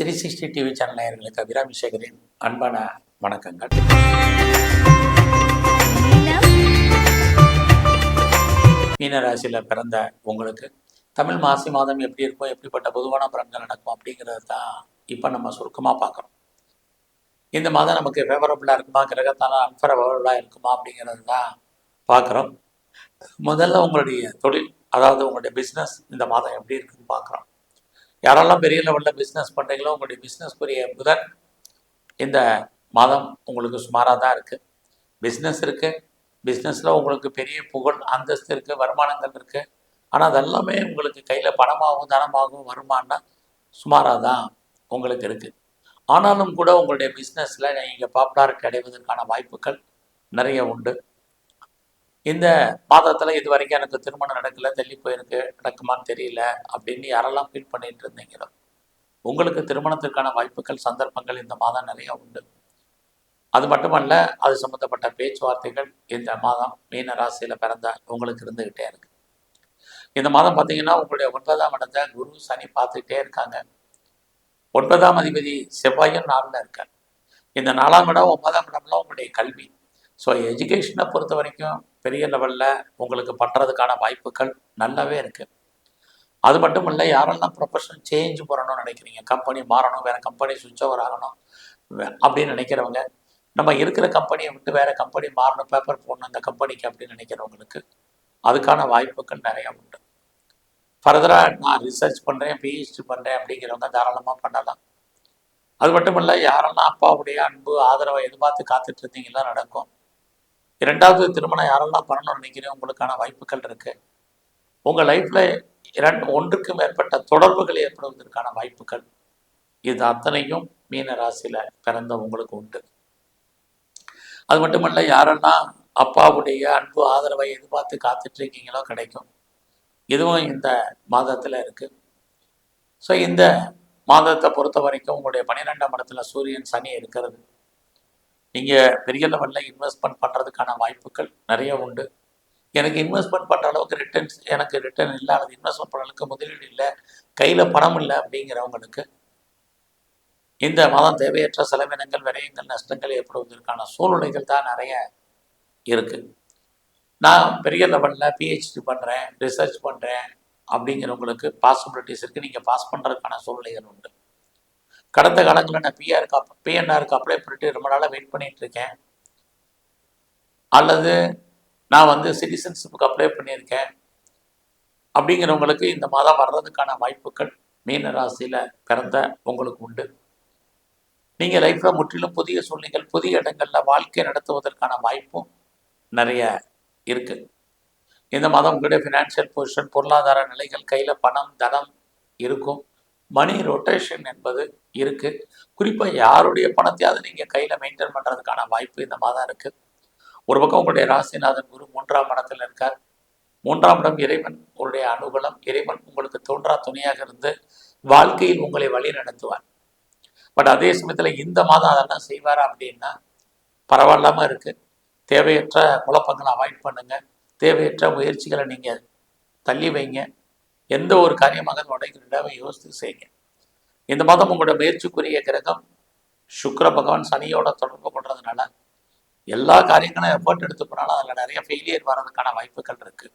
Three sixty TV channel நேயர்களுக்கு அபிராமி சேகரின் அன்பான வணக்கங்கள். மீனராசியில் பிறந்த உங்களுக்கு தமிழ் மாசி மாதம் எப்படி இருக்கும் எப்படிப்பட்ட பொதுவான பலன்கள் நடக்கும் அப்படிங்கிறது தான் இப்போ நம்ம சுருக்கமாக பார்க்குறோம். இந்த மாதம் நமக்கு ஃபேவரபுளாக இருக்குமா கிரகத்தால் அன்ஃபேவரபுளாக இருக்குமா அப்படிங்கிறது தான் பார்க்குறோம். முதல்ல உங்களுடைய தொழில் அதாவது உங்களுடைய பிஸ்னஸ் இந்த மாதம் எப்படி இருக்குன்னு பார்க்குறோம். யாரெல்லாம் பெரிய லெவலில் பிஸ்னஸ் பண்ணுறீங்களோ உங்களுடைய பிஸ்னஸ்க்குரிய புதன் இந்த மாதம் உங்களுக்கு சுமாராக தான் இருக்குது பிஸ்னஸ் இருக்குது பிஸ்னஸில் உங்களுக்கு பெரிய புகழ் அந்தஸ்து இருக்குது வருமானங்கள் இருக்குது ஆனால் அதெல்லாமே உங்களுக்கு கையில் பணமாகவும் தனமாகவும் வருமானா சுமாராக தான் உங்களுக்கு இருக்குது ஆனாலும் கூட உங்களுடைய பிஸ்னஸில் நீங்கள் பாப்புலாரிட்டி அடைவதற்கான வாய்ப்புகள் நிறைய உண்டு. இந்த மாதத்தில் இது வரைக்கும் எனக்கு திருமணம் நடக்கல தள்ளி போயிருக்கு நடக்குமான்னு தெரியல அப்படின்னு யாரெல்லாம் ஃபீல் பண்ணிட்டு இருந்தீங்களோ? உங்களுக்கு திருமணத்திற்கான வாய்ப்புகள் சந்தர்ப்பங்கள் இந்த மாதம் நிறைய உண்டு. அது மட்டுமல்ல அது சம்மந்தப்பட்ட பேச்சுவார்த்தைகள் இந்த மாதம் மீன ராசியில் பிறந்த உங்களுக்கு இருந்துக்கிட்டே இருக்கு. இந்த மாதம் பார்த்தீங்கன்னா உங்களுடைய ஒன்பதாம் இடத்த குரு சனி பார்த்துக்கிட்டே இருக்காங்க. ஒன்பதாம் அதிபதி செவ்வாயும் நாளில் இருக்கார். இந்த நாலாம் இடம் ஒன்பதாம் இடம்லாம் உங்களுடைய கல்வி. ஸோ எஜுகேஷனை பொறுத்த வரைக்கும் பெரிய லெவலில் உங்களுக்கு பண்ணுறதுக்கான வாய்ப்புகள் நல்லாவே இருக்குது அது மட்டும் இல்லை யாரெல்லாம் ப்ரொஃபஷன் சேஞ்ச் பண்ணணும்னு நினைக்கிறீங்க கம்பெனி மாறணும் வேறு கம்பெனி சுவிட்ச் ஓவர் ஆகணும் அப்படின்னு நினைக்கிறவங்க நம்ம இருக்கிற கம்பெனியை விட்டு வேறு கம்பெனி மாறணும் பேப்பர் போடணும் இந்த கம்பெனிக்கு அப்படின்னு நினைக்கிறவங்களுக்கு அதுக்கான வாய்ப்புகள் நிறையா உண்டு. ஃபர்தராக நான் ரிசர்ச் பண்ணுறேன் பிஹெச்டி பண்ணுறேன் அப்படிங்கிறவங்க தாராளமாக பண்ணலாம். அது மட்டும் இல்லை யாரெல்லாம் அப்பாவுடைய அன்பு ஆதரவை எதிர்பார்த்து காத்துட்டு நடக்கும். இரண்டாவது திருமணம் யாரெல்லாம் பண்ணணும்னு நினைக்கிறேன் உங்களுக்கான வாய்ப்புகள் இருக்கு. உங்கள் லைஃப்பில் இரண்டு ஒன்றுக்கு மேற்பட்ட தொடர்புகள் ஏற்படுவதற்கான வாய்ப்புகள். இது அத்தனையும் மீன ராசியில் பிறந்த உங்களுக்கு உண்டு. அது மட்டுமல்ல யாரெல்லாம் அப்பாவுடைய அன்பு ஆதரவை எதிர்பார்த்து காத்துட்டு இருக்கீங்களோ கிடைக்கும். இதுவும் இந்த மாதத்தில் இருக்கு. ஸோ இந்த மாதத்தை பொறுத்த வரைக்கும் உங்களுடைய பன்னிரெண்டாம் இடத்துல சூரியன் சனி இருக்கிறது. நீங்கள் பெரிய லெவலில் இன்வெஸ்ட்மெண்ட் பண்ணுறதுக்கான வாய்ப்புகள் நிறைய உண்டு. எனக்கு இன்வெஸ்ட்மெண்ட் பண்ணுற அளவுக்கு ரிட்டர்ன்ஸ் எனக்கு ரிட்டர்ன் இல்லை அல்லது இன்வெஸ்ட்மெண்ட் பண்ணுறதுக்கு அளவுக்கு முதலீடு இல்லை கையில் பணம் இல்லை அப்படிங்கிறவங்களுக்கு இந்த மாதம் தேவையற்ற செலவினங்கள் விரயங்கள் நஷ்டங்கள் ஏற்படுவதற்கான சூழ்நிலைகள் தான் நிறைய இருக்குது நான் பெரிய லெவலில் பிஹெச்டி பண்ணுறேன் ரிசர்ச் பண்ணுறேன் அப்படிங்கிறவங்களுக்கு பாசிபிலிட்டிஸ் இருக்குது நீங்கள் பாஸ் பண்ணுறதுக்கான சூழ்நிலைகள் உண்டு. கடந்த காலங்களில் நான் பிஆருக்கு அப் பிஎன்ஆருக்கு அப்ளை பண்ணிட்டு ரொம்ப நாளாக வெயிட் பண்ணிட்டு இருக்கேன். அல்லது நான் வந்து சிட்டிசன்ஷிப்புக்கு அப்ளை பண்ணியிருக்கேன். அப்படிங்கிறவங்களுக்கு இந்த மாதம் வர்றதுக்கான வாய்ப்புகள் மீன ராசியில் பிறந்த உங்களுக்கு உண்டு. நீங்கள் லைஃப்பில் முற்றிலும் புதிய சூழ்நிலைகள் புதிய இடங்களில் வாழ்க்கை நடத்துவதற்கான வாய்ப்பும் நிறைய இருக்குது இந்த மாதம் உங்களுடைய ஃபினான்ஷியல் பொசிஷன் பொருளாதார நிலைகள் கையில் பணம் தனம் இருக்கும். மணி ரொட்டேஷன் என்பது இருக்குது குறிப்பாக யாருடைய பணத்தையாவது நீங்கள் கையில் மெயின்டைன் பண்ணுறதுக்கான வாய்ப்பு இந்த மாதம் இருக்குது ஒரு பக்கம் உங்களுடைய ராசிநாதன் குரு மூன்றாம் இடத்தில் இருக்கார். மூன்றாம் இடம் இறைவன் உங்களுடைய அனுகூலம். இறைவன் உங்களுக்கு தோன்றா துணையாக இருந்து வாழ்க்கையில் உங்களை வழி நடத்துவார். பட் அதே சமயத்தில் இந்த மாதம் அதெல்லாம் செய்வாரா அப்படின்னா பரவாயில்லாமல் இருக்குது தேவையற்ற குழப்பங்களை அவாய்ட் பண்ணுங்கள் தேவையற்ற முயற்சிகளை நீங்கள் தள்ளி வைங்க. எந்த ஒரு காரியமாக உடைக்கிறதாவே யோசித்து செய்யுங்க. இந்த மாதம் உங்களோட முயற்சிக்குரிய கிரகம் சுக்கர பகவான் சனியோட தொடர்பு கொள்றதுனால எல்லா காரியங்களும் எஃபர்ட் எடுத்து போனாலும் அதில் நிறைய ஃபெயிலியர் வர்றதுக்கான வாய்ப்புகள் இருக்குது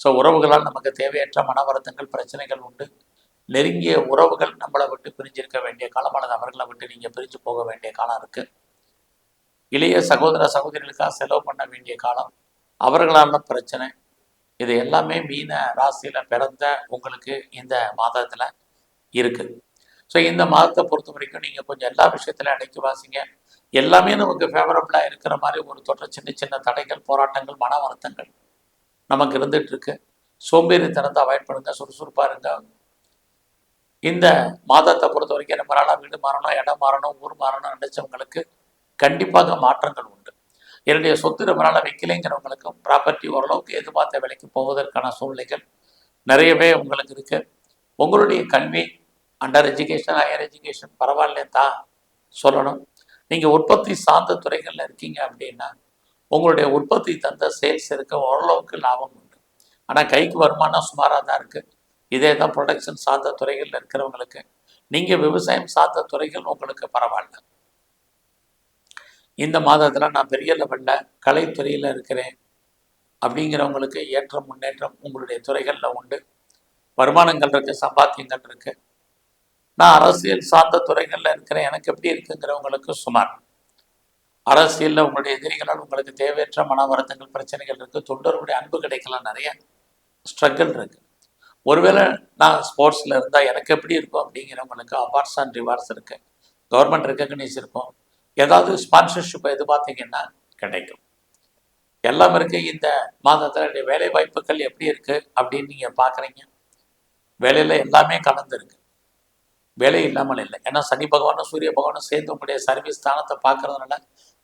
ஸோ உறவுகளால் நமக்கு தேவையற்ற மன வருத்தங்கள் பிரச்சனைகள் உண்டு. நெருங்கிய உறவுகள் நம்மளை விட்டு பிரிஞ்சிருக்க வேண்டிய காலம் அல்லது அவர்களை விட்டு நீங்கள் பிரிஞ்சு போக வேண்டிய காலம் இருக்குது இளைய சகோதர சகோதரிகளுக்காக செலவு பண்ண வேண்டிய காலம் அவர்களால பிரச்சனை இது எல்லாமே மீன ராசியில் பிறந்த உங்களுக்கு இந்த மாதத்தில் இருக்குது ஸோ இந்த மாதத்தை பொறுத்த வரைக்கும் நீங்கள் கொஞ்சம் எல்லா விஷயத்துலையும் அடைக்கி வாசிங்க. எல்லாமே நமக்கு ஃபேவரபுளாக இருக்கிற மாதிரி ஒரு தொடர் சின்ன சின்ன தடைகள் போராட்டங்கள் மன வருத்தங்கள் நமக்கு இருந்துட்டு இருக்கு. சோம்பேறித்தனத்தை அவாய்ட் பண்ணுங்க சுறுசுறுப்பாக இருங்க. இந்த மாதத்தை பொறுத்த வரைக்கும் ரொம்ப நாளாக வீடு மாறணும் இடம் மாறணும் ஊர் மாறணும் நினைச்சவங்களுக்கு கண்டிப்பாக மாற்றங்கள் உண்டு. என்னுடைய சொத்து ரொம்ப நாளாக வைக்கலைங்கிறவங்களுக்கும் ப்ராப்பர்ட்டி ஓரளவுக்கு எதிர்பார்த்த விலைக்கு போவதற்கான சூழ்நிலைகள் நிறையவே உங்களுக்கு இருக்கு. உங்களுடைய கல்வி அண்டர் எஜுகேஷன் ஹையர் எஜுகேஷன் பரவாயில்ல தான் சொல்லணும். நீங்கள் உற்பத்தி சார்ந்த துறைகளில் இருக்கீங்க அப்படின்னா உங்களுடைய உற்பத்தி தந்த சேல்ஸ் இருக்க ஓரளவுக்கு லாபம் உண்டு. ஆனால் கைக்கு வருமானம் சுமாராக தான் இருக்குது இதே தான் ப்ரொடக்ஷன் சார்ந்த துறைகளில் இருக்கிறவங்களுக்கு. நீங்கள் விவசாயம் சார்ந்த துறைகள் உங்களுக்கு பரவாயில்ல. இந்த மாதத்தில் நான் பெரிய லெவலில் கலைத்துறையில் இருக்கிறேன் அப்படிங்கிறவங்களுக்கு ஏற்ற முன்னேற்றம் உங்களுடைய துறைகளில் உண்டு. வருமானங்கள் இருக்குது சம்பாத்தியங்கள் இருக்குது நான் அரசியல் சார்ந்த துறைகளில் இருக்கிறேன். எனக்கு எப்படி இருக்குங்கிறவங்களுக்கு சுமார். அரசியலில் உங்களுடைய எதிரிகளால் உங்களுக்கு தேவையற்ற மன வருத்தங்கள் பிரச்சனைகள் இருக்குது தொண்டர்களுடைய அன்பு கிடைக்கலாம் நிறைய. ஸ்ட்ரகிள் இருக்குது ஒருவேளை நான் ஸ்போர்ட்ஸில் இருந்தால் எனக்கு எப்படி இருக்கும் அப்படிங்கிறவங்களுக்கு அவார்ட்ஸ் அண்ட் ரிவார்ட்ஸ் இருக்குது கவர்மெண்ட் ரெக்கக்னைஸ் இருக்கும். ஏதாவது ஸ்பான்சர்ஷிப் எது பார்த்தீங்கன்னா கிடைக்கும். எல்லாம் இருக்கு. இந்த மாதத்தில் வேலை வாய்ப்புகள் எப்படி இருக்குது அப்படின்னு நீங்கள் பார்க்குறீங்க வேலையில் எல்லாமே கலந்துருக்கு. வேலை இல்லாமல் இல்லை. ஏன்னா சனி பகவானும் சூரிய பகவானும் சேர்ந்து உங்களுடைய சர்வீஸ் ஸ்தானத்தை பார்க்கறதுனால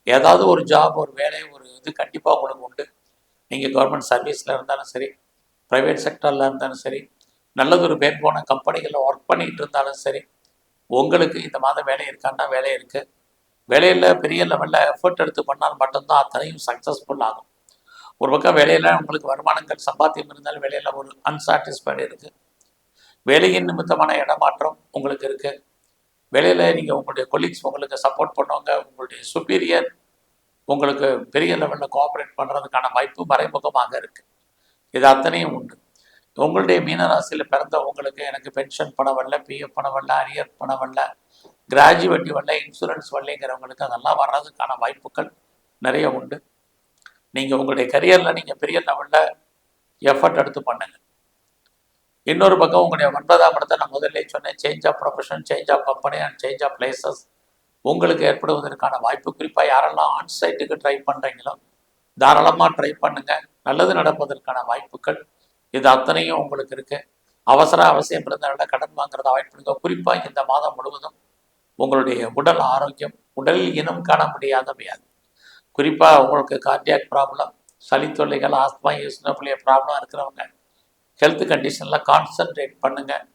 ஏதாவது ஒரு ஜாப் ஒரு வேலை ஒரு இது கண்டிப்பாக உங்களுக்கு உண்டு. நீங்கள் கவர்மெண்ட் சர்வீஸில் இருந்தாலும் சரி ப்ரைவேட் செக்டரில் இருந்தாலும் சரி நல்லதொரு பேர் போன கம்பெனிகளில் ஒர்க் பண்ணிகிட்டு இருந்தாலும் சரி உங்களுக்கு இந்த மாதம் வேலை இருக்கான்னா வேலை இருக்குது வேலையில் பெரிய லெவலில் எஃபர்ட் எடுத்து பண்ணால் மட்டும்தான் அத்தனையும் சக்ஸஸ்ஃபுல் ஆகும். ஒரு பக்கம் வேலையில் உங்களுக்கு வருமானங்கள் சம்பாத்தியம் இருந்தாலும் வேலையில் ஒரு அன்சாட்டிஸ்ஃபைடு இருக்குது வேலையின் நிமித்தமான இடமாற்றம் உங்களுக்கு இருக்குது வேலையில் நீங்கள் உங்களுடைய கொலீக்ஸ் உங்களுக்கு சப்போர்ட் பண்ணுவாங்க. உங்களுடைய சுப்பீரியர் உங்களுக்கு பெரிய லெவலில் கோஆப்ரேட் பண்ணுறதுக்கான வாய்ப்பு மறைமுகமாக இருக்குது இது அத்தனையும் உண்டு. உங்களுடைய மீனராசியில் பிறந்த உங்களுக்கு எனக்கு பென்ஷன் பணம் வரல பிஎஃப் பணம் வரல அரியர் பணம் வரல. கிராஜுவேட்டி வரல இன்சூரன்ஸ் வரலைங்கிறவங்களுக்கு அதெல்லாம் வர்றதுக்கான வாய்ப்புகள் நிறைய உண்டு. நீங்கள் உங்களுடைய கரியரில் நீங்கள் பெரிய லெவலில் எஃபர்ட் எடுத்து பண்ணுங்கள் இன்னொரு பக்கம் உங்களுடைய ஒன்பதாம் இடத்தை நான் முதல்ல சொன்னேன் change of profession change of company and change of places உங்களுக்கு ஏற்படுவதற்கான வாய்ப்பு குறிப்பாக யாரெல்லாம் ஆன் சைட்டுக்கு ட்ரை பண்ணுறீங்களோ தாராளமாக ட்ரை பண்ணுங்கள் நல்லது நடப்பதற்கான வாய்ப்புகள் இது அத்தனையும் உங்களுக்கு இருக்குது அவசர அவசியம் இருந்தனால கடன் வாங்குறத அவாய்ட் பண்ணுங்க குறிப்பாக இந்த மாதம் முழுவதும் உங்களுடைய உடல் ஆரோக்கியம் உடல் இனம் காண முடியாத வியாதி குறிப்பாக உங்களுக்கு கார்டியாக் ப்ராப்ளம் சளி தொல்லைகள் ஆஸ்மா யூஸ்னபிளிய ப்ராப்ளம் இருக்கிறவங்க ஹெல்த் கண்டிஷனில் கான்சன்ட்ரேட் பண்ணுங்கள்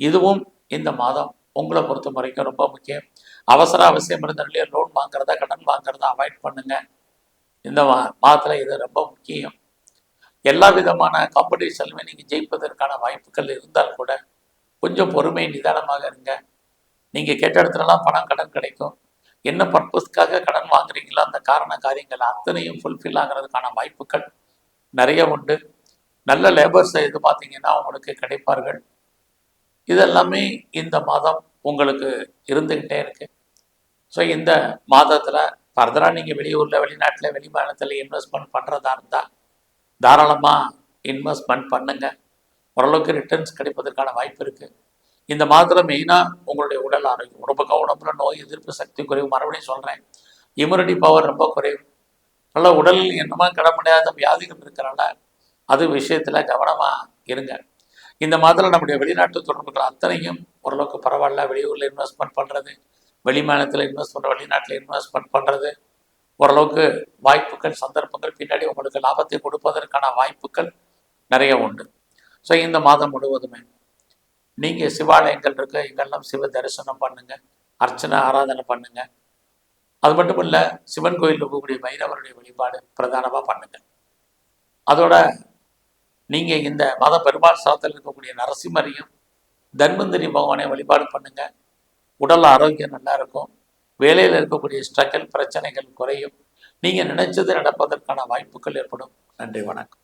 இதுவும் இந்த மாதம் உங்களை பொறுத்த வரைக்கும் ரொம்ப முக்கியம். அவசர அவசியம் இருந்தாலே லோன் வாங்குறத கடன் வாங்குறத அவாய்ட் பண்ணுங்கள் இந்த மா மாதத்தில் இது ரொம்ப முக்கியம். எல்லா விதமான காம்படிஷன்லுமே நீங்கள் ஜெயிப்பதற்கான வாய்ப்புகள் இருந்தால் கூட கொஞ்சம் பொறுமை நிதானமாக இருங்க. நீங்கள் கேட்ட இடத்துலலாம் பணம் கடன் கிடைக்கும். என்ன பர்பஸ்க்காக கடன் வாங்குறீங்களோ அந்த காரண காரியங்கள் அத்தனையும் ஃபுல்ஃபில் ஆகிறதுக்கான வாய்ப்புகள் நிறைய உண்டு. நல்ல லேபர்ஸை இது பார்த்தீங்கன்னா உங்களுக்கு கிடைப்பார்கள். இதெல்லாமே இந்த மாதம் உங்களுக்கு இருந்துக்கிட்டே இருக்கு. ஸோ இந்த மாதத்தில் ஃபர்தராக நீங்கள் வெளியூரில் வெளிநாட்டில் வெளி மாநிலத்தில் இன்வெஸ்ட்மெண்ட் பண்ணுறதா இருந்தால் தாராளமாக இன்வெஸ்ட்மெண்ட் பண்ணுங்கள் ஓரளவுக்கு ரிட்டர்ன்ஸ் கிடைப்பதற்கான வாய்ப்பு இருக்குது இந்த மாதத்தில் மெயினாக உங்களுடைய உடல் ஆரோக்கியம். உடம்புக்கு பக்கம் உடம்புல நோய் எதிர்ப்பு சக்தி குறைவு. மறுபடியும் சொல்கிறேன் இம்யூனிட்டி பவர் ரொம்ப குறைவு. நல்ல உடல் என்னமா கிட முடியாத வியாதிகள் இருக்கிறனால அது விஷயத்தில் கவனமாக இருங்க. இந்த மாதத்தில் நம்முடைய வெளிநாட்டு தொடர்புகள் அத்தனையும் ஓரளவுக்கு பரவாயில்ல. வெளியூரில் இன்வெஸ்ட்மெண்ட் பண்ணுறது வெளி மாநிலத்தில் இன்வெஸ்ட் பண்ணுற வெளிநாட்டில் இன்வெஸ்ட்மெண்ட் பண்ணுறது ஓரளவுக்கு வாய்ப்புகள் சந்தர்ப்பங்கள் பின்னாடி உங்களுக்கு லாபத்தை கொடுப்பதற்கான வாய்ப்புகள் நிறைய உண்டு. ஸோ இந்த மாதம் முழுவதுமே நீங்கள் சிவாலயங்கள் இருக்க எங்கெல்லாம் சிவ தரிசனம் பண்ணுங்கள் அர்ச்சனை ஆராதனை பண்ணுங்கள் அது மட்டும் இல்லை சிவன் கோயில் இருக்கக்கூடிய பைரவருடைய வழிபாடு பிரதானமாக பண்ணுங்கள் அதோட நீங்கள் இந்த மத பெருமாள் சாதத்தில் இருக்கக்கூடிய நரசிம்மரையும் தன்வந்திரி பகவானையும் வழிபாடு பண்ணுங்க. உடல் ஆரோக்கியம் நல்லா இருக்கும். வேலையில் இருக்கக்கூடிய ஸ்ட்ரகிள் பிரச்சனைகள் குறையும். நீங்கள் நினைச்சது நடப்பதற்கான வாய்ப்புகள் ஏற்படும். நன்றி வணக்கம்.